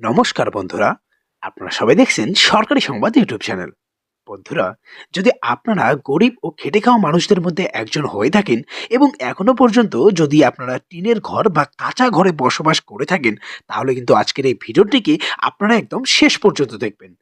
নমস্কার বন্ধুরা, আপনারা সবাই দেখছেন সরকারি সংবাদ ইউটিউব চ্যানেল। বন্ধুরা, যদি আপনারা গরিব ও খেটে খাওয়া মানুষদের মধ্যে একজন হয়ে থাকেন এবং এখনও পর্যন্ত যদি আপনারা টিনের ঘর বা কাঁচা ঘরে বসবাস করে থাকেন, তাহলে কিন্তু আজকের এই ভিডিওটিকে আপনারা একদম শেষ পর্যন্ত দেখবেন।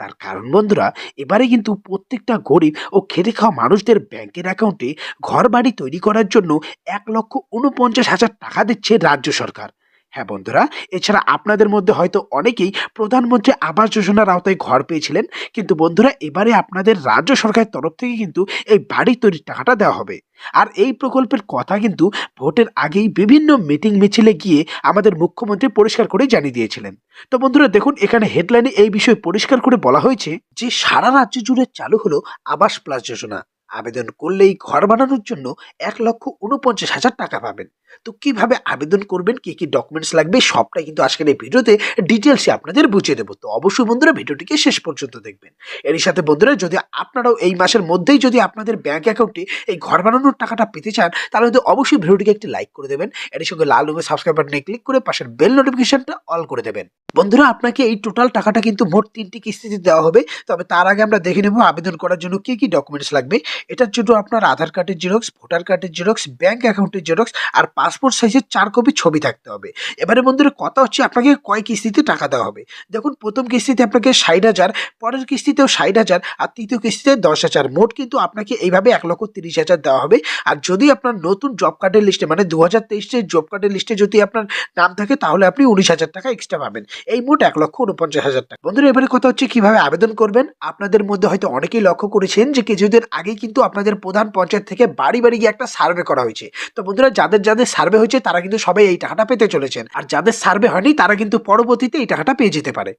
তার কারণ বন্ধুরা, এবারে কিন্তু প্রত্যেকটা গরিব ও খেটে খাওয়া মানুষদের ব্যাংকের অ্যাকাউন্টে ঘর বাড়ি তৈরি করার জন্য এক লক্ষ উনপঞ্চাশ হাজার টাকা দিচ্ছে রাজ্য সরকার। হ্যাঁ বন্ধুরা, এছাড়া আপনাদের মধ্যে হয়তো অনেকেই প্রধানমন্ত্রী আবাস যোজনার আওতায় ঘর পেয়েছিলেন, কিন্তু বন্ধুরা এবারে আপনাদের রাজ্য সরকারের তরফ থেকে কিন্তু এই বাড়ি তৈরির টাকাটা দেওয়া হবে। আর এই প্রকল্পের কথা কিন্তু ভোটের আগেই বিভিন্ন মিটিং মিছিলে গিয়ে আমাদের মুখ্যমন্ত্রী পরিষ্কার করে জানিয়ে দিয়েছিলেন। তো বন্ধুরা দেখুন, এখানে হেডলাইনে এই বিষয়ে পরিষ্কার করে বলা হয়েছে যে সারা রাজ্য জুড়ে চালু হলো আবাস প্লাস যোজনা। আবেদন করলেই ঘর বানানোর জন্য এক লক্ষ উনপঞ্চাশ হাজার টাকা পাবেন। তো কীভাবে আবেদন করবেন, কি কি ডকুমেন্টস লাগবে, সবটাই কিন্তু আজকের এই ভিডিওতে ডিটেলসে আপনাদের বুঝিয়ে দেবো। তো অবশ্যই বন্ধুরা ভিডিওটিকে শেষ পর্যন্ত দেখবেন। এরই সাথে বন্ধুরা যদি আপনারাও এই মাসের মধ্যেই যদি আপনাদের ব্যাঙ্ক অ্যাকাউন্টে এই ঘর বানানোর টাকাটা পেতে চান, তাহলে কিন্তু অবশ্যই ভিডিওটিকে একটি লাইক করে দেবেন। এর সঙ্গে লাল রঙের সাবস্ক্রাইব বাটনে ক্লিক করে পাশের বেল নোটিফিকেশনটা অল করে দেবেন। বন্ধুরা, আপনাকে এই টোটাল টাকাটা কিন্তু মোট তিনটি কিস্তিতে দেওয়া হবে। তবে তার আগে আমরা দেখে নেব আবেদন করার জন্য কি কি ডকুমেন্টস লাগবে। এটার জন্য আপনার আধার কার্ডের জেরক্স ভোটার কার্ডের জেরক্স ব্যাংক অ্যাকাউন্টের জেরক্স আর পাসপোর্ট সাইজের চার কপি ছবি থাকতে হবে। এবারে বন্ধুরা, কথা হচ্ছে আপনাকে কয় কিস্তিতে টাকা দেওয়া হবে? দেখুন, প্রথম কিস্তিতে আপনাকে ষাট হাজার, পরের কিস্তিতেও ষাট হাজার আর তৃতীয় কিস্তিতে দশ হাজার। মোট কিন্তু আপনাকে এইভাবে এক লক্ষ তিরিশ হাজার দেওয়া হবে। আর যদি আপনার নতুন জব কার্ডের লিস্টে মানে দু হাজার তেইশের জব কার্ডের লিস্টে যদি আপনার নাম থাকে, তাহলে আপনি উনিশ হাজার টাকা এক্সট্রা পাবেন। এই মোট এক লক্ষ উনপঞ্চাশ হাজার টাকা। বন্ধুরা, এবারে কথা হচ্ছে কীভাবে আবেদন করবেন? আপনাদের মধ্যে হয়তো অনেকেই লক্ষ্য করেছেন যে কিছুদিন আগেই কিন্তু আপনাদের প্রধান পঞ্চায়েত থেকে বাড়ি বাড়ি গিয়ে একটা সার্ভে করা হয়েছে। তো বন্ধুরা, যাদের যাদের সার্ভে হয়েছে, তারা কিন্তু সবাই এই টাকাটা পেতে চলেছেন। আর যাদের সার্ভে হয়নি, তারা কিন্তু পরবর্তীতে এই টাকাটা পেয়ে যেতে পারে।